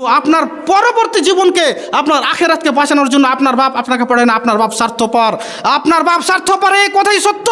তো আপনার পরবর্তী জীবনকে আপনার আখের আখেরাতকে বাঁচানোর জন্য আপনার বাপ আপনাকে পড়ে না, আপনার বাপ স্বার্থপর। আপনার বাপ স্বার্থপর, এই কথাই সত্য।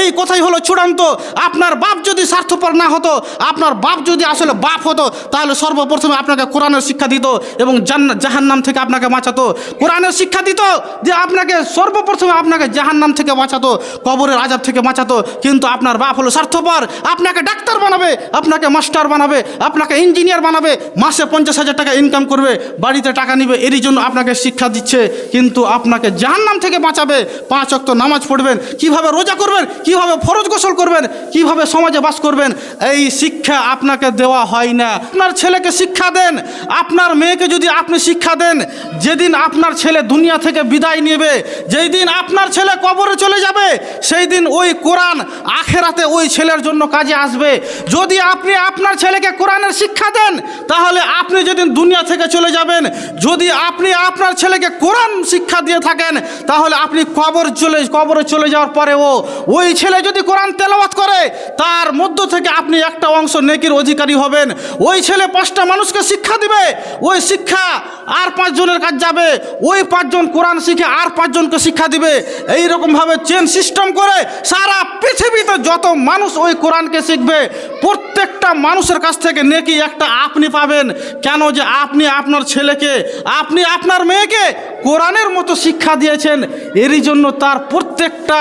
এই কথাই হলো চূড়ান্ত। আপনার বাপ যদি স্বার্থপর না হতো, আপনার বাপ যদি আসলে বাপ হতো, তাহলে সর্বপ্রথমে আপনাকে কোরআনের শিক্ষা দিত এবং জান্নাত জাহান্নাম থেকে আপনাকে বাঁচাতো। কোরআনের শিক্ষা দিত যে আপনাকে সর্বপ্রথমে আপনাকে জাহান্নাম থেকে বাঁচাতো, কবরের আজাব থেকে বাঁচাতো। কিন্তু আপনার বাপ হলো স্বার্থপর। আপনাকে ডাক্তার বানাবে, আপনাকে মাস্টার বানাবে, আপনাকে ইঞ্জিনিয়ার বানাবে, মাসে পঞ্চাশ হাজার টাকা ইনকাম করবে, বাড়িতে টাকা নিবে, এরই জন্য আপনাকে শিক্ষা দিচ্ছে। কিন্তু আপনাকে জাহান্নাম থেকে বাঁচাবে। পাঁচ অক্ত নামাজ পড়বেন, কীভাবে রোজা করবেন, কীভাবে ফরজ গোসল করবেন, কীভাবে সমাজে বাস করবেন, এই শিক্ষা আপনাকে দেওয়া হয় না। আপনার ছেলেকে শিক্ষা দেন, আপনার মেয়েকে যদি আপনি শিক্ষা দেন, যেদিন আপনার ছেলে দুনিয়া থেকে বিদায় নেবে যেই দিন আপনার ছেলে কবরে চলে যাবে সেই দিন ওই কোরআন আখেরাতে ওই ছেলের জন্য কাজে আসবে। যদি আপনি আপনার ছেলেকে কোরআনের শিক্ষা দেন, তাহলে আপনি যেদিন দুনিয়া থেকে চলে যাবেন। যদি আপনি আপনার ছেলেকে কোরআন শিক্ষা দিয়ে থাকেন, তাহলে আপনি কবর চলে, কবরে চলে যাওয়ার পরেও ওই ছেলে যদি কোরআন তেলাওয়াত করে, তার মধ্য থেকে আপনি একটা অংশ নেকির অধিকারী হবেন। ওই ছেলে পাঁচটা মানুষকে শিক্ষা দিবে। ওই শিক্ষা আর পাঁচজনের কাজ যাবে। ওই পাঁচজন কোরআন শিখে আর পাঁচজনকে শিক্ষা দিবে। এই রকমভাবে চেন সিস্টেম করে সারা পৃথিবীতে যত মানুষ ওই কোরআনকে শিখবে, প্রত্যেকটা মানুষের কাছ থেকে নেকি একটা আপনি পাবেন। কেন যে আপনি আপনার ছেলেকে, আপনি আপনার মেয়েকে কোরআনের মতো শিক্ষা দিয়েছেন। এরই জন্য তার প্রত্যেকটা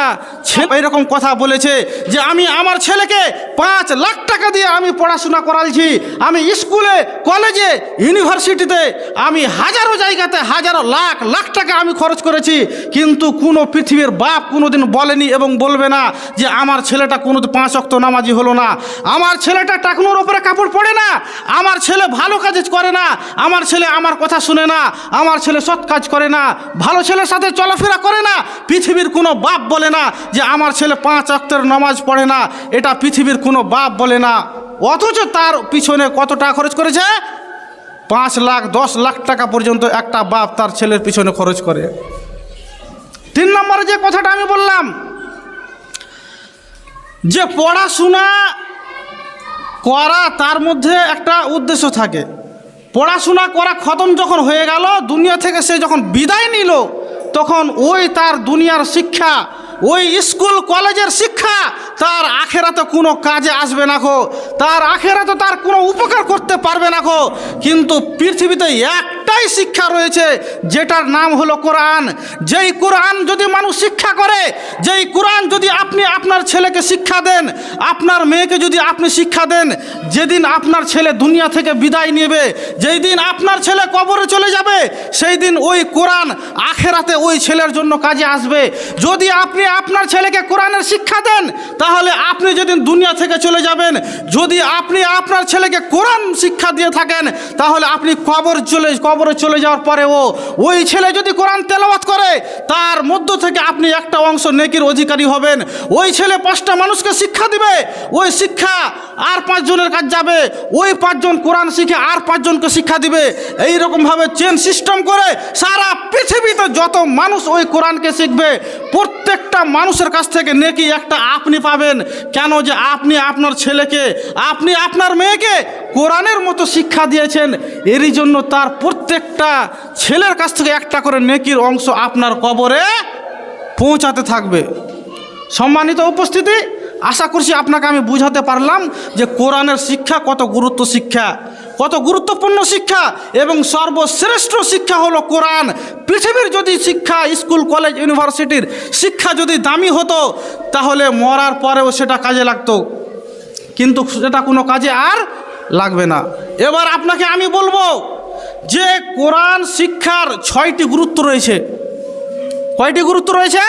ছেলে এরকম কথা বলেছে যে, আমি আমার ছেলেকে পাঁচ লাখ টাকা দিয়ে আমি পড়াশোনা করালছি আমি স্কুলে, কলেজে, ইউনিভার্সিটিতে, আমি হাজারো জায়গাতে হাজারো লাখ লাখ টাকা আমি খরচ করেছি। কিন্তু কোনো পৃথিবীর বাপ কোনোদিন বলেনি এবং বলবে না যে, আমার ছেলেটা কোনো পাঁচ অক্ত নামাজি হলো না। আমার ছেলেটা টাকনোর ওপরে কাপড় পরে না। আমার ছেলে ভালো কাজ করে না। আমার ছেলে আমার কথা শুনে না, আমার ছেলে সৎ কাজ করে না, ভালো ছেলের সাথে চলাফেরা করে না, পৃথিবীর কোনো বাপ বলে না যে আমার ছেলে পাঁচ অক্তের নামাজ পড়ে না, এটা পৃথিবীর কোনো বাপ বলে না। অথচ তার পিছনে কত টাকা খরচ করেছে? পাঁচ লাখ, দশ লাখ টাকা পর্যন্ত একটা বাপ তার ছেলের পিছনে খরচ করে। তিন নম্বরে যে কথাটা আমি বললাম, যে পড়াশোনা করা তার মধ্যে একটা উদ্দেশ্য থাকে। পড়াশোনা করা খতম যখন হয়ে গেল, দুনিয়া থেকে সে যখন বিদায় নিল, তখন ওই তার দুনিয়ার শিক্ষা, ওই স্কুল, কলেজের শিক্ষা, তার আখেরাতে কোনো কাজে আসবে না গো। তার আখেরাতে তার কোনো উপকার করতে পারবে না গো। কিন্তু পৃথিবীতে একটাই শিক্ষা রয়েছে, যেটার নাম হলো কোরআন। যেই কোরআন যদি মানুষ শিক্ষা করে, যেই কোরআন যদি আপনি আপনার ছেলেকে শিক্ষা দেন, আপনার মেয়েকে যদি আপনি শিক্ষা দেন, যেদিন আপনার ছেলে দুনিয়া থেকে বিদায় নেবে যেই দিন আপনার ছেলে কবরে চলে যাবে সেই দিন ওই কোরআন আখেরাতে ওই ছেলের জন্য কাজে আসবে। যদি আপনি আপনার ছেলেকে কোরআনের শিক্ষা দেন, তাহলে আপনি যেদিন দুনিয়া থেকে চলে যাবেন, যদি আপনি আপনার ছেলেকে কোরআন শিক্ষা দিয়ে থাকেন, তাহলে আপনি কবর চলে কবরে চলে যাওয়ার পরেও ওই ছেলে যদি কোরআন তেলাওয়াত করে, তার মধ্য থেকে আপনি একটা অংশ নেকির অধিকারী হবেন। ওই ছেলে পাঁচটা মানুষকে শিক্ষা দিবে। ওই শিক্ষা আর পাঁচজনের কাজ যাবে। ওই পাঁচজন কোরআন শিখে আর পাঁচজনকে শিক্ষা দিবে। এই রকমভাবে চেন সিস্টেম করে সারা পৃথিবীতে যত মানুষ ওই কোরআনকে শিখবে, প্রত্যেকটা মানুষের কাছ থেকে নেকি একটা আপনি পাবেন। কেন যে আপনি আপনার ছেলেকে, আপনি আপনার মেয়েকে কোরআনের মতো শিক্ষা দিয়েছেন, এরই জন্য তার প্রত্যেকটা ছেলের কাছ থেকে একটা করে নেকির অংশ আপনার কবরে পৌঁছাতে থাকবে। সম্মানিত উপস্থিতি, আশা করছি আপনাকে আমি বুঝাতে পারলাম যে কোরআনের শিক্ষা কত গুরুত্ব শিক্ষা। কত গুরুত্বপূর্ণ শিক্ষা এবং সর্বশ্রেষ্ঠ শিক্ষা হলো কোরআন। পৃথিবীর যদি শিক্ষা স্কুল, কলেজ, ইউনিভার্সিটির শিক্ষা যদি দামি হতো, তাহলে মরার পরেও সেটা কাজে লাগতো। কিন্তু সেটা কোনো কাজে আর লাগবে না। এবার আপনাকে আমি বলব যে কোরআন শিক্ষার ছয়টি গুরুত্ব রয়েছে। কয়টি গুরুত্ব রয়েছে?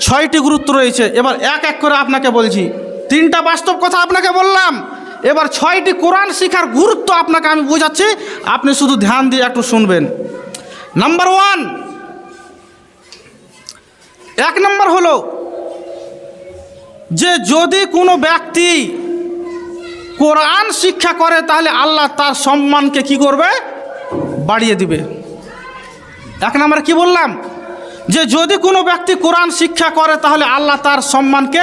ছয়টি গুরুত্ব রয়েছে। এবার এক এক করে আপনাকে বলছি। তিনটা বাস্তব কথা আপনাকে বললাম। এবার ছয়টি কোরআন শিখার গুরুত্ব আপনাকে আমি বোঝাচ্ছি। আপনি শুধু ধ্যান দিয়ে একটু শুনবেন। নাম্বার ওয়ান এক নম্বর হলো, যে যদি কোনো ব্যক্তি কোরআন শিক্ষা করে, তাহলে আল্লাহ তার সম্মানকে কি করবে? বাড়িয়ে দিবে। এক নম্বরে কি বললাম? যে যদি কোনো ব্যক্তি কোরআন শিক্ষা করে, তাহলে আল্লাহ তার সম্মানকে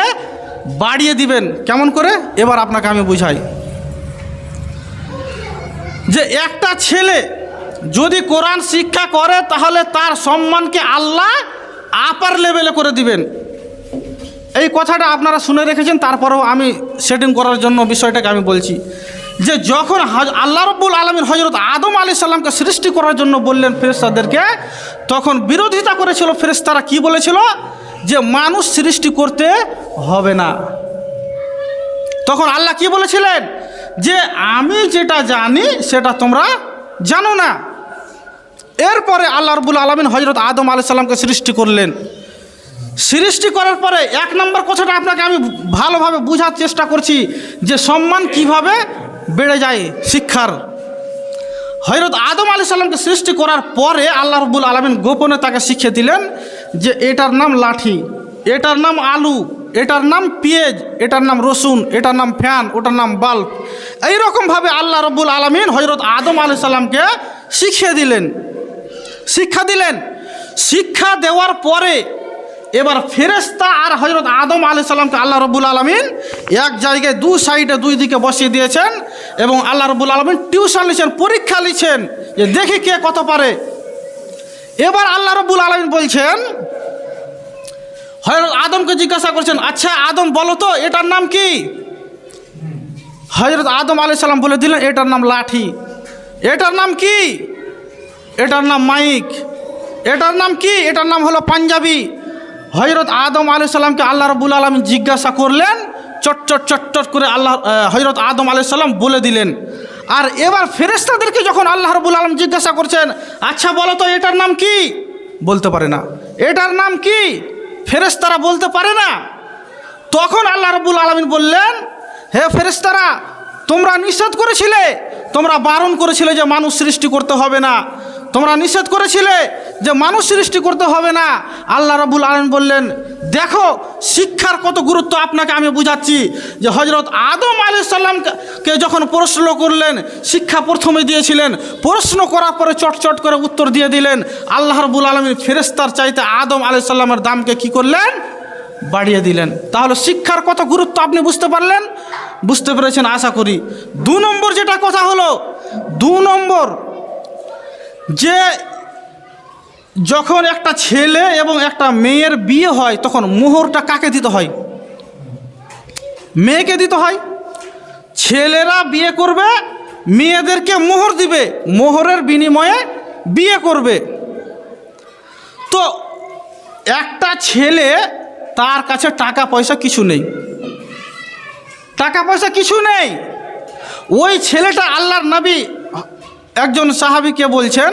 বাড়িয়ে দিবেন। কেমন করে? এবার আপনাকে আমি বুঝাই। যে একটা ছেলে যদি কোরআন শিক্ষা করে, তাহলে তার সম্মানকে আল্লাহ আপার লেভেলে করে দিবেন। এই কথাটা আপনারা শুনে রেখেছেন, তারপরেও আমি সেটিং করার জন্য বিষয়টাকে আমি বলছি। যে যখন আল্লাহ রব্বুল আলমীর হজরত আদম আলি সাল্লামকে সৃষ্টি করার জন্য বললেন ফেরেস্তাদেরকে তখন বিরোধিতা করেছিল ফেরেস্তারা কি বলেছিল? যে মানুষ সৃষ্টি করতে হবে না। তখন আল্লাহ কি বলেছিলেন? যে আমি যেটা জানি সেটা তোমরা জানো না। এরপরে আল্লাহ রবুল আলমিন হজরত আদম আলি সাল্লামকে সৃষ্টি করলেন। সৃষ্টি করার পরে এক নম্বর কথাটা আপনাকে আমি ভালোভাবে বোঝার চেষ্টা করছি যে সম্মান কীভাবে বেড়ে যায় শিক্ষার। হজরত আদম আলি সাল্লামকে সৃষ্টি করার পরে আল্লাহ রবুল আলমিন গোপনে তাকে শিখিয়ে দিলেন যে এটার নাম লাঠি, এটার নাম আলু, এটার নাম পেঁয়াজ, এটার নাম রসুন, এটার নাম ফ্যান, ওটার নাম বাল্ব। এইরকমভাবে আল্লাহ রবুল আলমিন হজরত আদম আলি সাল্লামকে শিখিয়ে দিলেন। শিক্ষা দিলেন। শিক্ষা দেওয়ার পরে এবার ফেরেস্তা আর হজরত আদম আলি সাল্লামকে আল্লাহ রবুল আলমিন এক জায়গায় দু সাইডে দুই দিকে বসিয়ে দিয়েছেন এবং আল্লাহ রবুল আলমিন টিউশন লিখছেন, পরীক্ষা লিখছেন যে দেখি কে কত পারে। এবার আল্লাহ রবুল আলমিন বলছেন হজরত আদমকে জিজ্ঞাসা করছেন আচ্ছা আদম বলো তো, এটার নাম কি? হজরত আদম আলি সাল্লাম বলে দিলেন, এটার নাম লাঠি। এটার নাম কি? এটার নাম মাইক। এটার নাম কি? এটার নাম হলো পাঞ্জাবি। হজরত আদম আলি সাল্লামকে আল্লাহ রবুল আলম জিজ্ঞাসা করলেন, চট চট চট চট করে আল্লাহ হজরত আদম আলি সাল্লাম বলে দিলেন। আর এবার ফেরেস্তাদেরকে যখন আল্লাহ রবুল আলম জিজ্ঞাসা করছেন আচ্ছা বলো তো, এটার নাম কি? বলতে পারে না। এটার নাম কি? ফেরেস্তারা বলতে পারে না। তখন আল্লাহ রবুল আলমিন বললেন, হে ফেরেস্তারা তোমরা নিষেধ করেছিলে, তোমরা বারণ করেছিলে যে মানুষ সৃষ্টি করতে হবে না। তোমরা নিষেধ করেছিলে যে মানুষ সৃষ্টি করতে হবে না। আল্লাহ রবুল আলম বললেন, দেখো, শিক্ষার কত গুরুত্ব আপনাকে আমি বুঝাচ্ছি যে হজরত আদম আলি সাল্লামকে যখন প্রশ্ন করলেন, শিক্ষা প্রথমে দিয়েছিলেন, প্রশ্ন করার পরে চটচট করে উত্তর দিয়ে দিলেন, আল্লাহ রবুল আলমীর ফেরেস্তার চাইতে আদম আলি সাল্লামের দামকে কি করলেন? বাড়িয়ে দিলেন। তাহলে শিক্ষার কত গুরুত্ব আপনি বুঝতে পারলেন? বুঝতে পেরেছেন? আশা করি। দু নম্বর যেটা কথা হলো, দু নম্বর যে যখন একটা ছেলে এবং একটা মেয়ের বিয়ে হয়, তখন মোহরটা কাকে দিতে হয়? মেয়েকে দিতে হয়। ছেলেরা বিয়ে করবে, মেয়েদেরকে মোহর দিবে, মোহরের বিনিময়ে বিয়ে করবে। তো একটা ছেলে তার কাছে টাকা পয়সা কিছু নেই। টাকা পয়সা কিছু নেই। ওই ছেলেটা আল্লাহর নবী একজন সাহাবিকে বলছেন,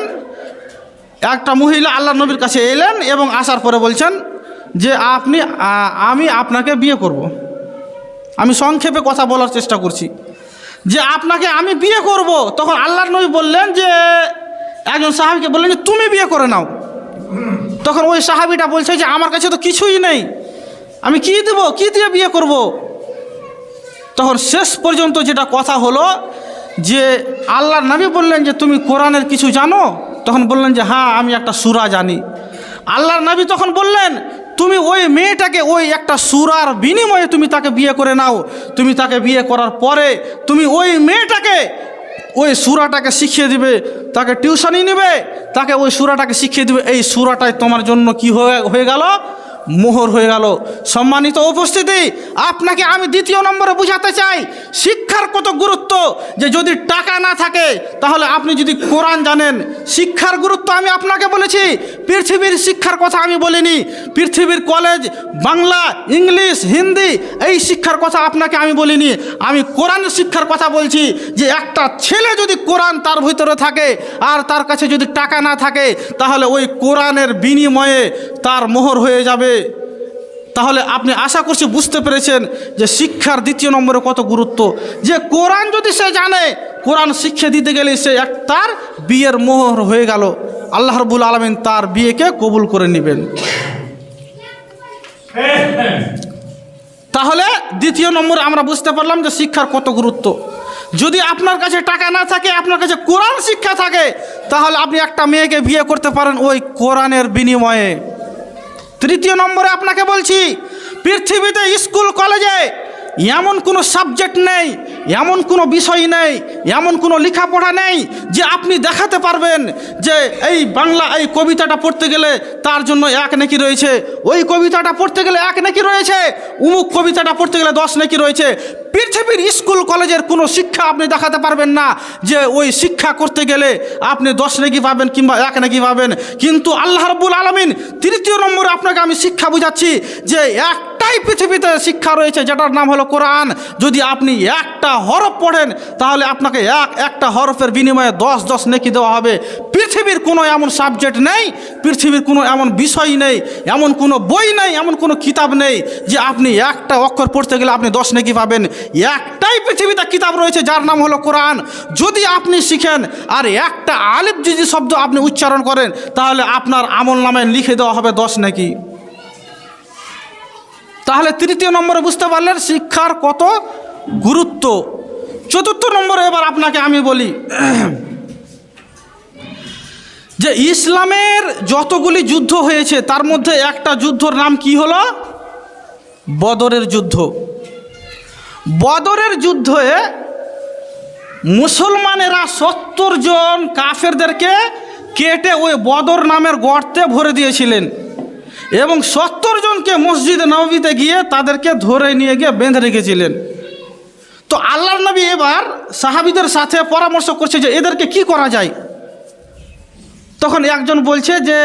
একটা মহিলা আল্লাহ নবীর কাছে এলেন এবং আসার পরে বলছেন যে আপনি আমি আপনাকে বিয়ে করব। আমি সংক্ষেপে কথা বলার চেষ্টা করছি। যে আপনাকে আমি বিয়ে করব, তখন আল্লাহর নবী বললেন যে, একজন সাহাবিকে বললেন যে, তুমি বিয়ে করে নাও। তখন ওই সাহাবিটা বলছে যে, আমার কাছে তো কিছুই নেই। আমি কি দেব, কি দিয়ে বিয়ে করব? তখন শেষ পর্যন্ত যেটা কথা হলো যে আল্লাহর নবী বললেন যে তুমি কোরআনের কিছু জানো? তখন বললেন যে হ্যাঁ আমি একটা সুরা জানি। আল্লাহর নবী তখন বললেন, তুমি ওই মেয়েটাকে ওই একটা সুরার বিনিময়ে তুমি তাকে বিয়ে করে নাও। তুমি তাকে বিয়ে করার পরে তুমি ওই মেয়েটাকে ওই সুরাটাকে শিখিয়ে দিবে, তাকে টিউশনই নেবে, তাকে ওই সুরাটাকে শিখিয়ে দিবে। এই সুরাটাই তোমার জন্য কি হয়ে হয়ে গেল? মোহর হয়ে গেল। সম্মানিত উপস্থিতি, আপনাকে আমি দ্বিতীয় নম্বরে বুঝাতে চাই, শিক্ষার কত গুরুত্ব? যে যদি টাকা না থাকে, তাহলে আপনি যদি কোরআন জানেন, শিক্ষার গুরুত্ব আমি আপনাকে বলেছি পৃথিবীর শিক্ষার কথা আমি বলিনি, পৃথিবীর কলেজ বাংলা, ইংলিশ, হিন্দি, এই শিক্ষার কথা আপনাকে আমি বলিনি। আমি কোরআনের শিক্ষার কথা বলছি যে একটা ছেলে যদি কোরআন তার ভিতরে থাকে আর তার কাছে যদি টাকা না থাকে, তাহলে ওই কোরআনের বিনিময়ে তার মোহর হয়ে যাবে। তাহলে আপনি আশা করছি বুঝতে পেরেছেন যে শিক্ষার দ্বিতীয় নম্বরে কত গুরুত্ব। যে কোরআন যদি সে জানে, কোরআন শিক্ষা দিতে গেলে সে এক তার বিয়ের মোহর হয়ে গেল। আল্লাহ রবুল আলমিন তার বিয়েকে কবুল করে নেবেন। তাহলে দ্বিতীয় নম্বরে আমরা বুঝতে পারলাম যে শিক্ষার কত গুরুত্ব। যদি আপনার কাছে টাকা না থাকে, আপনার কাছে কোরআন শিক্ষা থাকে, তাহলে আপনি একটা মেয়েকে বিয়ে করতে পারেন ওই কোরআনের বিনিময়ে। তৃতীয় নম্বরে আপনাকে বলছি পৃথিবীতে স্কুল কলেজে এমন কোনো সাবজেক্ট নেই, এমন কোনো বিষয় নেই, এমন কোনো লেখাপড়া নেই যে আপনি দেখাতে পারবেন যে এই বাংলা এই কবিতাটা পড়তে গেলে তার জন্য এক নাকি রয়েছে। ওই কবিতাটা পড়তে গেলে এক নাকি রয়েছে, উমুক কবিতাটা পড়তে গেলে দশ নাকি রয়েছে। পৃথিবীর স্কুল, কলেজের কোনো শিক্ষা আপনি দেখাতে পারবেন না যে ওই শিক্ষা করতে গেলে আপনি দশ নাকি পাবেন কিংবা এক নাকি পাবেন। কিন্তু আল্লাহ রব্বুল আলমিন তৃতীয় নম্বরে আপনাকে আমি শিক্ষা বুঝাচ্ছি যে একটাই পৃথিবীতে শিক্ষা রয়েছে, যেটার নাম হলো কোরআন। যদি আপনি একটা হরফ পড়েন, তাহলে আপনাকে এক একটা হরফের বিনিময়ে দশ দশ নেকি দেওয়া হবে। পৃথিবীর কোনো এমন সাবজেক্ট নেই, পৃথিবীর কোনো এমন বিষয় নেই, এমন কোনো বই নেই, এমন কোনো কিতাব নেই, যে আপনি একটা অক্ষর পড়তে গেলে আপনি দশ নেকি পাবেন। একটাই পৃথিবীতে কিতাব রয়েছে, যার নাম হলো কোরআন। যদি আপনি শিখেন, আর একটা আলিফ যদি শব্দ আপনি উচ্চারণ করেন, তাহলে আপনার আমল নামে লিখে দেওয়া হবে দশ নাকি। তাহলে তৃতীয় নম্বরে বুঝতে পারলেন শিক্ষার কত গুরুত্ব। চতুর্থ নম্বরে এবার আপনাকে আমি বলি, যে ইসলামের যতগুলি যুদ্ধ হয়েছে, তার মধ্যে একটা যুদ্ধর নাম কি হলো? বদরের যুদ্ধ। বদরের যুদ্ধে মুসলমানেরা সত্তর জন কাফেরদেরকে কেটে ওই বদর নামের গর্তে ভরে দিয়েছিলেন। এবং সত্তর জনকে মসজিদ নবীতে গিয়ে তাদেরকে ধরে নিয়ে গিয়ে বেঁধে রেখেছিলেন। তো আল্লাহর নবী এবার সাহাবিদের সাথে পরামর্শ করছে যে এদেরকে কি করা যায়? তখন একজন বলছে যে,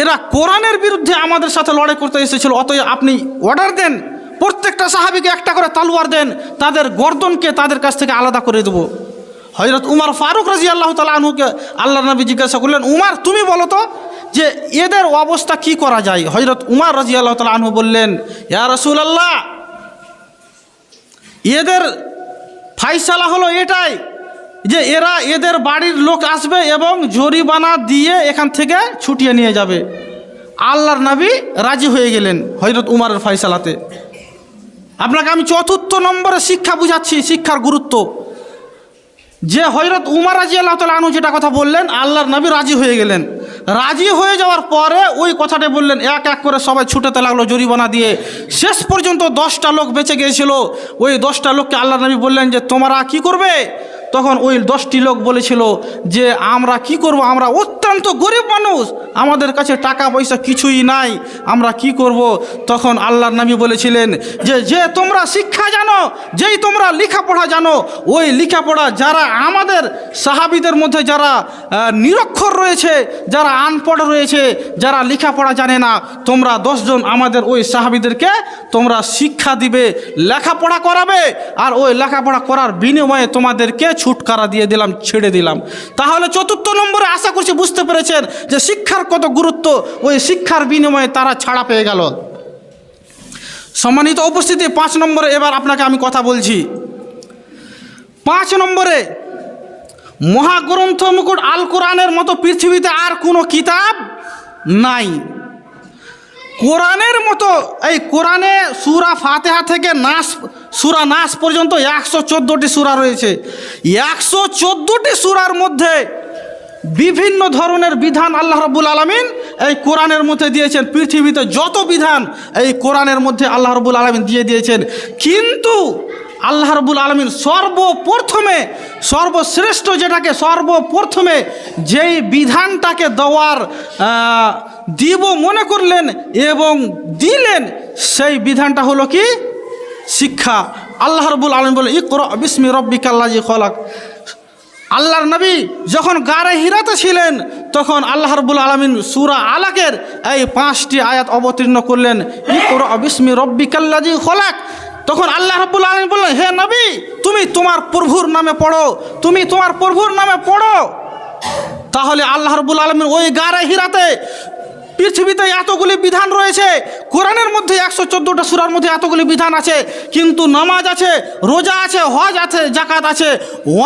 এরা কোরআনের বিরুদ্ধে আমাদের সাথে লড়াই করতে এসেছিল, অতএব আপনি অর্ডার দেন, প্রত্যেকটা সাহাবিকে একটা করে তালুয়ার দেন, তাদের গর্দনকে তাদের কাছ থেকে আলাদা করে দেবো। হজরত উমার ফারুক রাজি আল্লাহ তালা আল্লাহ নবী জিজ্ঞাসা করলেন, উমার, তুমি বলো তো যে এদের অবস্থা কি করা যায়? হজরত উমার রাজি আল্লাহ তালা আনহু বললেন, ইয়া রসুল আল্লাহ এদের ফাইসালা হলো এটাই যে এরা এদের বাড়ির লোক আসবে এবং জরিমানা দিয়ে এখান থেকে ছুটিয়ে নিয়ে যাবে। আল্লাহর নবী রাজি হয়ে গেলেন হজরত উমারের ফয়সালাতে আপনাকে আমি চতুর্থ নম্বরে শিক্ষা বুঝাচ্ছি, শিক্ষার গুরুত্ব। যে হজরত উমার রাজি আল্লাহ তালা আনু যেটা কথা বললেন, আল্লাহর নবী রাজি হয়ে গেলেন। রাজি হয়ে যাওয়ার পরে ওই কথাটা বললেন, এক এক করে সবাই ছুটেতে লাগল জরিমানা দিয়ে। শেষ পর্যন্ত দশটা লোক বেঁচে গিয়েছিল। ওই দশটা লোককে আল্লাহ নবী বললেন যে, তোমারা কি করবে? তখন ওই দশটি লোক বলেছিল যে, আমরা কি করব? আমরা অত্যন্ত গরিব মানুষ। আমাদের কাছে টাকা পয়সা কিছুই নাই। আমরা কি করব? তখন আল্লাহর নবী বলেছিলেন যে যে তোমরা শিক্ষা জানো, যেই তোমরা লেখাপড়া জানো, ওই লেখাপড়া যারা আমাদের সাহাবিদের মধ্যে যারা নিরক্ষর রয়েছে, যারা আনপড় রয়েছে, যারা লেখাপড়া জানে না, তোমরা দশজন আমাদের ওই সাহাবিদেরকে তোমরা শিক্ষা দিবে, লেখাপড়া করাবে। আর ওই লেখাপড়া করার বিনিময়ে তোমাদেরকে ছুটকারা দিয়ে দিলাম, ছেড়ে দিলাম। তাহলে চতুর্থ নম্বরে আশা করছি বুঝতে পেরেছেন যে শিক্ষার কত গুরুত্ব, ওই শিক্ষার বিনিময়ে তারা ছাড়া পেয়ে গেল। সম্মানিত উপস্থিতি, পাঁচ নম্বরে এবার আপনাকে আমি কথা বলছি। পাঁচ নম্বরে, মহাগ্রন্থ মুকুট আল কোরআনের মতো পৃথিবীতে আর কোনো কিতাব নাই। কোরআনের মতো, এই কোরআনে সুরা ফাতেহা থেকে নাস, সুরা নাস পর্যন্ত একশো চোদ্দোটি সুরা রয়েছে। একশো চোদ্দোটি সুরার মধ্যে বিভিন্ন ধরনের বিধান আল্লাহ রব্বুল আলমিন এই কোরআনের মধ্যে দিয়েছেন। পৃথিবীতে যত বিধান এই কোরআনের মধ্যে আল্লাহ রব্বুল আলমিন দিয়ে দিয়েছেন। কিন্তু আল্লাহ রবুল আলমিন সর্বপ্রথমে, সর্বশ্রেষ্ঠ যেটাকে সর্বপ্রথমে যেই বিধানটাকে দেওয়ার দিব মনে করলেন এবং দিলেন, সেই বিধানটা হলো কি? শিক্ষা। আল্লাহ রবুল আলম বলে, ইকর বিস্মি রব্বি কাল্লাজি খলাক। আল্লাহর নবী যখন গারে হিরাতে ছিলেন, তখন আল্লাহ রবুল আলমিন সুরা আলাকের এই পাঁচটি আয়াত অবতীর্ণ করলেন, ইকর বিস্মি রব্বি কাল্লাজি খলাক। তখন আল্লাহ রাব্বুল আলম বললেন, হে নবী, তুমি তোমার প্রভুর নামে পড়ো, তুমি তোমার প্রভুর নামে পড়ো। তাহলে আল্লাহ রবুল আলমের ওই গারে হিরাতে পৃথিবীতে এতগুলি বিধান রয়েছে, কোরআনের মধ্যে একশো চোদ্দোটা সুরার মধ্যে এতগুলি বিধান আছে, কিন্তু নামাজ আছে, রোজা আছে, হজ আছে জাকাত আছে,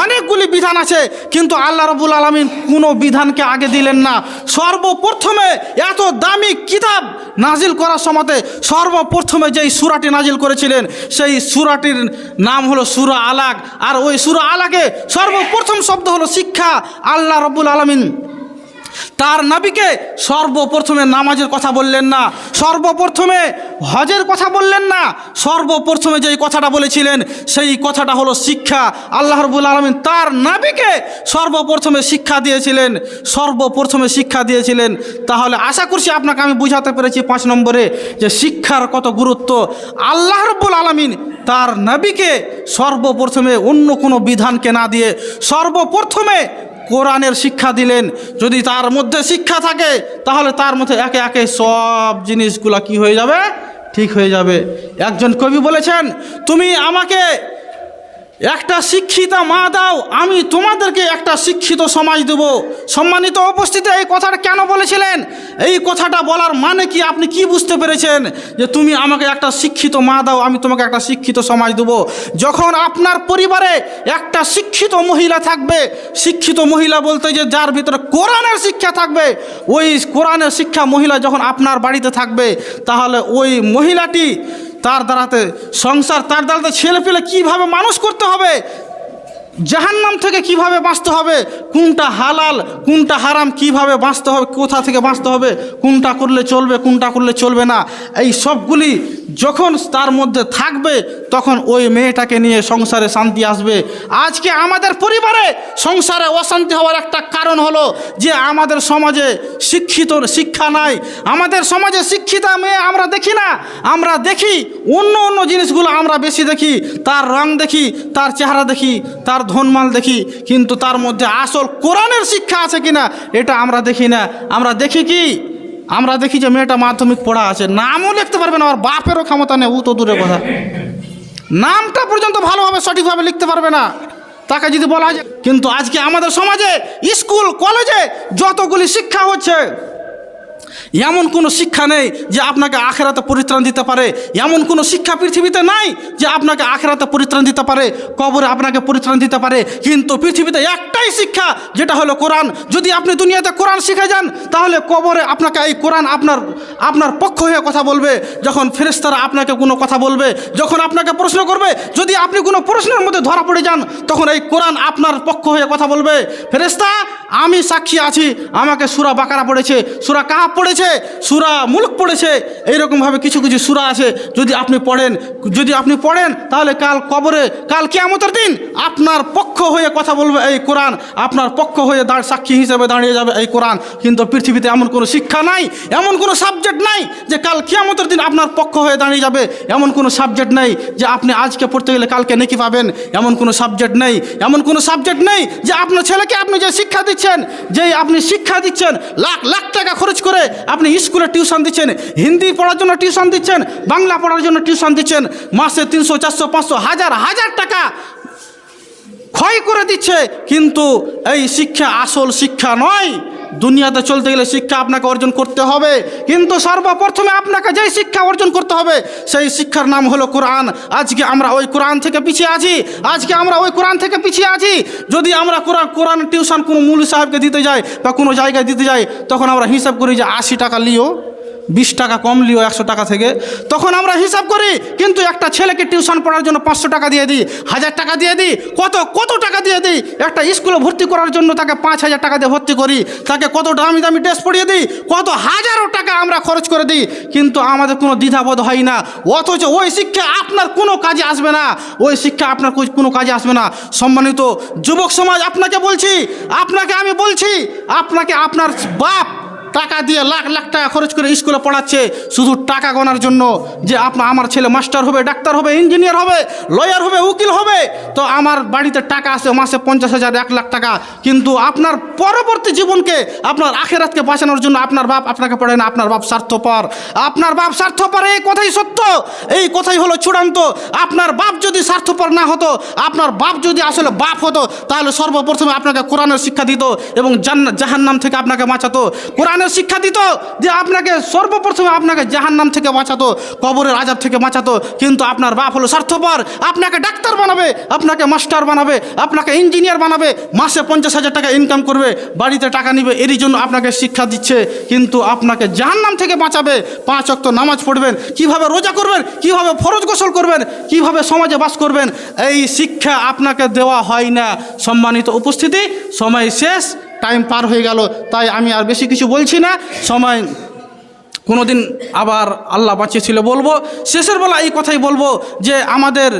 অনেকগুলি বিধান আছে, কিন্তু আল্লাহ রবুল আলমিন কোনো বিধানকে আগে দিলেন না। সর্বপ্রথমে এত দামি কিতাব নাজিল করার সময়তে সর্বপ্রথমে যেই সুরাটি নাজিল করেছিলেন, সেই সুরাটির নাম হলো সুরা আলাক। আর ওই সুরা আলাকে সর্বপ্রথম শব্দ হলো শিক্ষা, আল্লাহ রবুল আলমিন তার নাবিকে সর্বপ্রথমে নামাজের কথা বললেন না, সর্বপ্রথমে হজের কথা বললেন না, সর্বপ্রথমে যেই কথাটা বলেছিলেন সেই কথাটা হলো শিক্ষা। আল্লাহ রবুল আলমিন তার নাবিকে সর্বপ্রথমে শিক্ষা দিয়েছিলেন, সর্বপ্রথমে শিক্ষা দিয়েছিলেন। তাহলে আশা করছি আপনাকে আমি বুঝাতে পেরেছি পাঁচ নম্বরে যে শিক্ষার কত গুরুত্ব। আল্লাহ রব্বুল আলমিন তার নাবিকে সর্বপ্রথমে অন্য কোনো বিধানকে না দিয়ে সর্বপ্রথমে কোরআনের শিক্ষা দিলেন। যদি তার মধ্যে শিক্ষা থাকে, তাহলে তার মধ্যে একে একে সব জিনিসগুলা কি হয়ে যাবে? ঠিক হয়ে যাবে। একজন কবি বলেছেন, তুমি আমাকে একটা শিক্ষিতা মা দাও, আমি তোমাদেরকে একটা শিক্ষিত সমাজ দেব। সম্মানিত উপস্থিতি, এই কথাটা কেন বলেছিলেন? এই কথাটা বলার মানে কি? আপনি কি বুঝতে পেরেছেন? যে তুমি আমাকে একটা শিক্ষিত মা দাও, আমি তোমাকে একটা শিক্ষিত সমাজ দেব। যখন আপনার পরিবারে একটা শিক্ষিত মহিলা থাকবে, শিক্ষিত মহিলা বলতে যে যার ভিতরে কোরআনের শিক্ষা থাকবে, ওই কোরআনের শিক্ষা মহিলা যখন আপনার বাড়িতে থাকবে, তাহলে ওই মহিলাটি তার দ্বারাতে, সংসার তার দ্বারাতে ছেলে পেলে কীভাবে মানুষ করতে হবে? জাহান্নাম থেকে কীভাবে বাঁচতে হবে? কোনটা হালাল, কোনটা হারাম, কীভাবে বাঁচতে হবে, কোথা থেকে বাঁচতে হবে? কোনটা করলে চলবে, কোনটা করলে চলবে না? এই সবগুলি যখন তার মধ্যে থাকবে, তখন ওই মেয়েটাকে নিয়ে সংসারে শান্তি আসবে। আজকে আমাদের পরিবারে সংসারে অশান্তি হওয়ার একটা কারণ হলো যে আমাদের সমাজে শিক্ষিত শিক্ষা নাই। আমাদের সমাজে শিক্ষিতা মেয়ে আমরা দেখি না। আমরা দেখি অন্য অন্য জিনিসগুলো আমরা বেশি দেখি। তার রং দেখি, তার চেহারা দেখি, তার ধনমাল দেখি, কিন্তু তার মধ্যে আসল কোরআনের শিক্ষা আছে কিনা, এটা আমরা দেখি না। আমরা দেখি কি? আমরা দেখি যে মেয়েটা মাধ্যমিক পড়া আছে, নামও লিখতে পারবে না, আর বাপেরও ক্ষমতা নেই ও তো দূরের কথা। নামটা পর্যন্ত ভালোভাবে, সঠিকভাবে লিখতে পারবে না। তাকে যদি বলা হয় কিন্তু আজকে আমাদের সমাজে, স্কুল, কলেজে যতগুলি শিক্ষা হচ্ছে এমন কোনো শিক্ষা নেই যে আপনাকে আখেরাতে পরিত্রাণ দিতে পারে। এমন কোনো শিক্ষা পৃথিবীতে নাই যে আপনাকে আখেরাতে পরিত্রাণ দিতে পারে, কবরে আপনাকে পরিত্রাণ দিতে পারে। কিন্তু পৃথিবীতে একটাই শিক্ষা, যেটা হলো কোরআন। যদি আপনি দুনিয়াতে কোরআন শিখে যান, তাহলে কবরে আপনাকে এই কোরআন আপনার আপনার পক্ষ হয়ে কথা বলবে। যখন ফেরেস্তারা আপনাকে কোনো কথা বলবে, যখন আপনাকে প্রশ্ন করবে, যদি আপনি কোনো প্রশ্নের মধ্যে ধরা পড়ে যান, তখন এই কোরআন আপনার পক্ষ হয়ে কথা বলবে। ফেরেস্তা আমি সাক্ষী আছি, আমাকে সুরা বাকারা পড়েছে, সুরা কাহা পড়েছে সুরা মুলক পড়েছে, এইরকমভাবে কিছু কিছু সুরা আছে। যদি আপনি পড়েন, যদি আপনি পড়েন, তাহলে কাল কবরে, কাল কেয়ামতের দিন আপনার পক্ষ হয়ে কথা বলবে এই কোরআন। আপনার পক্ষ হয়ে দাঁড় সাক্ষী হিসেবে দাঁড়িয়ে যাবে এই কোরআন। কিন্তু পৃথিবীতে এমন কোনো শিক্ষা নাই, এমন কোনো সাবজেক্ট নাই যে কাল কিয়ামতের দিন আপনার পক্ষ হয়ে দাঁড়িয়ে যাবে। এমন কোনো সাবজেক্ট নেই যে আপনি আজকে পড়তে গেলে কালকে নেকি পাবেন। এমন কোনো সাবজেক্ট নেই, এমন কোনো সাবজেক্ট নেই যে আপনার ছেলেকে আপনি যে শিক্ষা দিচ্ছেন, যেই আপনি শিক্ষা দিচ্ছেন, লাখ লাখ টাকা খরচ করে আপনি স্কুলে টিউশন দিচ্ছেন, হিন্দি পড়ার জন্য টিউশন দিচ্ছেন, বাংলা পড়ার জন্য টিউশন দিচ্ছেন, মাসে তিনশো, চারশো, পাঁচশো, হাজার হাজার টাকা ক্ষয় করে দিচ্ছে। কিন্তু এই শিক্ষা আসল শিক্ষা নয়। দুনিয়াতে চলতে গেলে শিক্ষা আপনাকে অর্জন করতে হবে। কিন্তু সর্বপ্রথমে আপনাকে যেই শিক্ষা অর্জন করতে হবে, সেই শিক্ষার নাম হলো কোরআন। আজকে আমরা ওই কোরআন থেকে পিছিয়ে আছি, আজকে আমরা ওই কোরআন থেকে পিছিয়ে আছি। যদি আমরা কোরআন কোরআন টিউশন কোনো মূল সাহেবকে দিতে যাই বা কোনো জায়গায় দিতে যাই, তখন আমরা হিসাব করি যে আশি টাকা লিও। বিশ টাকা কম লিও একশো টাকা থেকে। তখন আমরা হিসাব করি, কিন্তু একটা ছেলেকে টিউশন পড়ার জন্য পাঁচশো টাকা দিয়ে দিই, হাজার টাকা দিয়ে দিই, কত কত টাকা দিয়ে দিই? একটা স্কুলে ভর্তি করার জন্য তাকে পাঁচ হাজার টাকা দিয়ে ভর্তি করি, তাকে কত দামি দামি ড্রেস পড়িয়ে দিই, কত হাজারো টাকা আমরা খরচ করে দিই, কিন্তু আমাদের কোনো দ্বিধাবোধ হয় না। অথচ ওই শিক্ষা আপনার কোনো কাজে আসবে না, ওই শিক্ষা আপনার কোনো কাজে আসবে না। সম্মানিত যুবক সমাজ, আপনাকে বলছি, আপনাকে আমি বলছি, আপনাকে আপনার বাপ টাকা দিয়ে লাখ লাখ টাকা খরচ করে স্কুলে পড়াচ্ছে। শুধু টাকা গোনার জন্য যে আপনার আমার ছেলে মাস্টার হবে, ডাক্তার হবে, ইঞ্জিনিয়ার হবে, লয়ার হবে, উকিল হবে, তো আমার বাড়িতে টাকা আসে মাসে পঞ্চাশ হাজার, এক লাখ টাকা। কিন্তু আপনার পরবর্তী জীবনকে, আপনার আখেরাতকে বাঁচানোর জন্য আপনার বাপ আপনাকে পড়ে না, আপনার বাপ স্বার্থপর। আপনার বাপ স্বার্থপর, এই কথাই সত্য। এই কথাই হলো চূড়ান্ত। আপনার বাপ যদি স্বার্থপর না হতো, আপনার বাপ যদি আসলে বাপ হতো, তাহলে সর্বপ্রথমে আপনাকে কোরআনের শিক্ষা দিত এবং জাহান্নাম থেকে আপনাকে বাঁচাতো। কোরআনের শিক্ষা দিত যে আপনাকে সর্বপ্রথমে আপনাকে জাহান্নাম থেকে বাঁচাতো, কবরের আজাব থেকে বাঁচাতো, কিন্তু আপনার বাপ হলো স্বার্থপর। আপনাকে ডাক্তার বানাবে, আপনাকে মাস্টার বানাবে, আপনাকে ইঞ্জিনিয়ার বানাবে, মাসে পঞ্চাশ হাজার টাকা ইনকাম করবে, বাড়িতে টাকা নিবে, এরই জন্য আপনাকে শিক্ষা দিচ্ছে, কিন্তু আপনাকে জাহান্নাম থেকে বাঁচাবে। পাঁচ অক্ত নামাজ পড়বেন, কীভাবে রোজা করবেন, কীভাবে ফরজ গোসল করবেন, কীভাবে সমাজে বাস করবেন, এই শিক্ষা আপনাকে দেওয়া হয় না। সম্মানিত উপস্থিতি, সময় শেষ। টাইম পার হয়ে গেল, তাই আমি আর বেশি কিছু বলছি না। সময় কোনো দিন আবার আল্লাহ বাঁচিয়েছিল বলব। শেষের বেলা এই কথাই বলব যে আমাদের,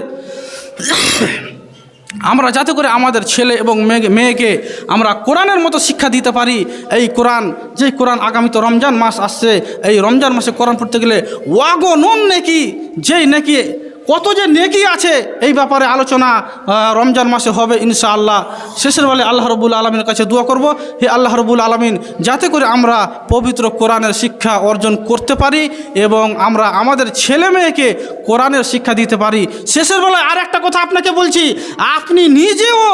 আমরা যাতে করে আমাদের ছেলে এবং মেয়ে মেয়েকে আমরা কোরআনের মতো শিক্ষা দিতে পারি। এই কোরআন, যে কোরআন আগামীতে রমজান মাস আসছে, এই রমজান মাসে কোরআন পড়তে গেলে ওয়াগো নন নেকি, যেই নেকি কত যে নেকি আছে এই ব্যাপারে আলোচনা রমজান মাসে হবে ইনশাআল্লাহ। শেষের বেলায় আল্লাহ রবুল আলমীর কাছে দোয়া করব। হে আল্লাহ রবুল আলমিন, যাতে করে আমরা পবিত্র কোরআনের শিক্ষা অর্জন করতে পারি এবং আমরা আমাদের ছেলে মেয়েকে কোরআনের শিক্ষা দিতে পারি। শেষের বেলায় আর একটা কথা আপনাকে বলছি, আপনি নিজেও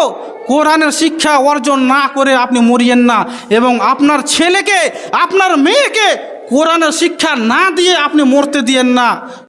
কোরআনের শিক্ষা অর্জন না করে আপনি মরিয়েন না এবং আপনার ছেলেকে, আপনার মেয়েকে কোরআনের শিক্ষা না দিয়ে আপনি মরতে দিয়েন না।